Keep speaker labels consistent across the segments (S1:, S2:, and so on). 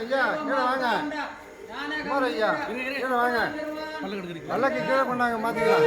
S1: ஐயா கீழே வாங்க. குமார் ஐயா கீழே வாங்க. பல்லக்கு கீழே கொண்டாங்க மாத்திக்கலாம்.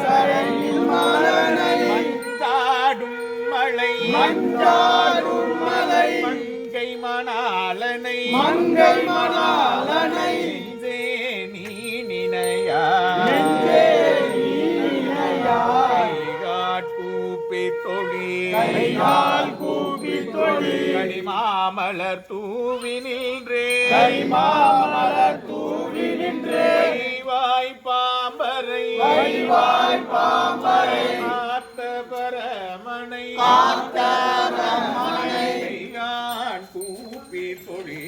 S2: சரணில் மலனை மஞ்சாடும் மலை மஞ்சாடும் மலை மங்கை மணாலனை மங்கை மணாலனை நெஞ்சே நீ நினையா கூப்பி தொழி கைகால் கூப்பி தொழி. கனிமாமலர் தூவி நின்றே கனிமாமலர் தூவி பாம்பரை காத்த பரமனை காத்த பரமனை கூப்பி தொழி